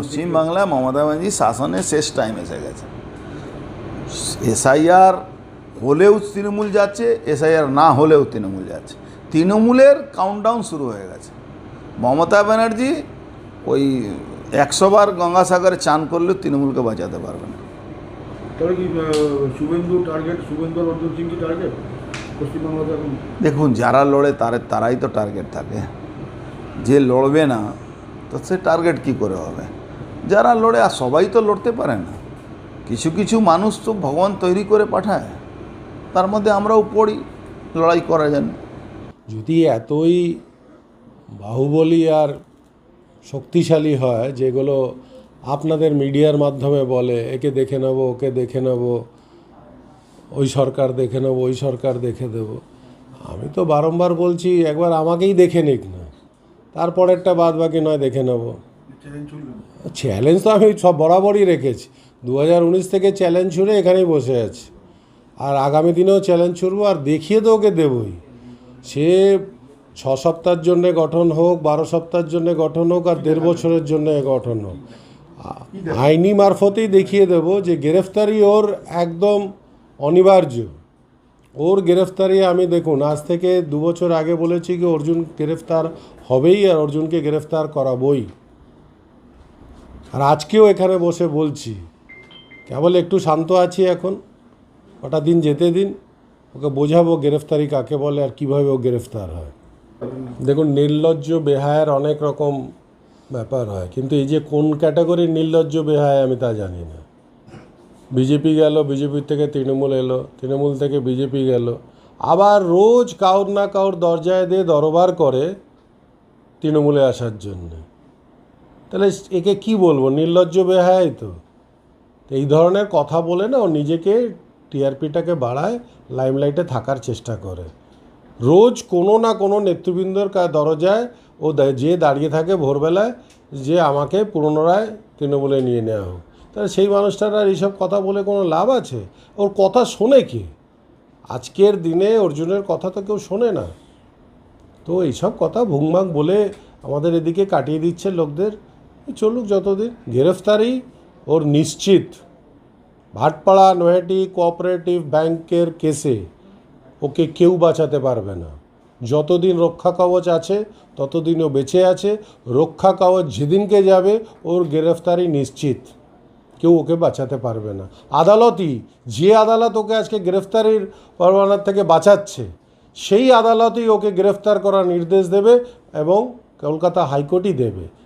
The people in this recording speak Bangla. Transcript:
পশ্চিমবাংলায় মমতা ব্যানার্জি শাসনের শেষ টাইম এসে গেছে। এসআইআর হলেও তৃণমূল যাচ্ছে এসআইআর না হলেও তৃণমূল যাচ্ছে। তৃণমূলের কাউন্টডাউন শুরু হয়ে গেছে। মমতা ব্যানার্জি ওই একশো বার গঙ্গাসাগরে চান করলেও তৃণমূলকে বাঁচাতে পারবে না। দেখুন যারা লড়ে তার তারাই তো টার্গেট থাকে। যে লড়বে না তো সে টার্গেট কি করে হবে? যারা লড়ে, আর সবাই তো লড়তে পারে না। কিছু কিছু মানুষ তো ভগবান তৈরি করে পাঠায়। তার মধ্যে আমরাও পড়ি, লড়াই করা যেন। যদি এতই বাহুবলী আর শক্তিশালী হয়, যেগুলো আপনাদের মিডিয়ার মাধ্যমে বলে, একে দেখে নেব, ওকে দেখে নেব, ওই সরকার দেখে নেব, ওই সরকার দেখে দেব, আমি তো বারংবার বলছি, একবার আমাকেই দেখে নিক না। তারপরেরটা বাদ বাকি নয়, দেখে নেব। চ্যালেঞ্জ তো আমি সব বরাবরই রেখেছি। দু হাজার উনিশ থেকে চ্যালেঞ্জ ছুড়ে এখানেই বসে আছি। আর আগামী দিনেও চ্যালেঞ্জ ছুড়বো আর দেখিয়ে তো ওকে দেবই। সে ছ সপ্তাহের জন্য গঠন হোক, বারো সপ্তাহের জন্য গঠন হোক, আর দেড় বছরের জন্য গঠন হোক। আইনি মারফতেই দেখিয়ে দেব যে গ্রেফতারি ওর একদম অনিবার্য। ওর গ্রেফতারি আমি দেখুন, আজ থেকে দু বছর আগে বলেছি কি, অর্জুন গ্রেফতার হবেই, আর অর্জুনকে গ্রেফতার করাবই। আর আজকেও এখানে বসে বলছি, কেবল একটু শান্ত আছি এখন, কটা দিন যেতে দিন, ওকে বোঝাবো গ্রেফতারি কাকে বলে আর কীভাবে ও গ্রেফতার হয়। দেখুন, নির্লজ্জ বেহায়ের অনেক রকম ব্যাপার হয়, কিন্তু এই যে কোন ক্যাটাগরির নির্লজ্জ বেহায় আমি তা জানি না। বিজেপি গেল বিজেপির থেকে তৃণমূল এলো, তৃণমূল থেকে বিজেপি গেল, আবার রোজ কাউর না কাউর দরজায় দিয়ে দরবার করে তৃণমূলে আসার জন্যে। তাহলে একে কি বলব? নির্লজ্জ বেহায় তো। এই ধরনের কথা বলে না, ও নিজেকে টিআরপিটাকে বাড়ায়, লাইমলাইটে থাকার চেষ্টা করে। রোজ কোনো না কোনো নেতৃবৃন্দর দরজায় ও যে দাঁড়িয়ে থাকে ভোরবেলায়, যে আমাকে পুনরায় তৃণমূলে নিয়ে নেওয়া হোক। তাহলে সেই মানুষটার আর এইসব কথা বলে কোনো লাভ আছে? ওর কথা শোনে কি? আজকের দিনে অর্জুনের কথা তো কেউ শোনে না। তো এইসব কথা ভুংভাং বলে আমাদের এদিকে কাটিয়ে দিচ্ছে লোকদের। চলুক যতদিন, গ্রেফতারি ওর নিশ্চিত। ভাটপাড়া নয়াটি কোঅপারেটিভ ব্যাংকের কেসে ওকে কেউ বাঁচাতে পারবে না। যতদিন রক্ষা কবচ আছে ততদিন ও বেঁচে আছে। রক্ষা কবচ যেদিনকে যাবে, ওর গ্রেফতারি নিশ্চিত। কেউ ওকে বাঁচাতে পারবে না। আদালতই যে আদালত ওকে আজকে গ্রেফতারির পরোয়ানার থেকে বাঁচাচ্ছে, সেই আদালতই ওকে গ্রেফতার করার নির্দেশ দেবে এবং কলকাতা হাইকোর্টই দেবে।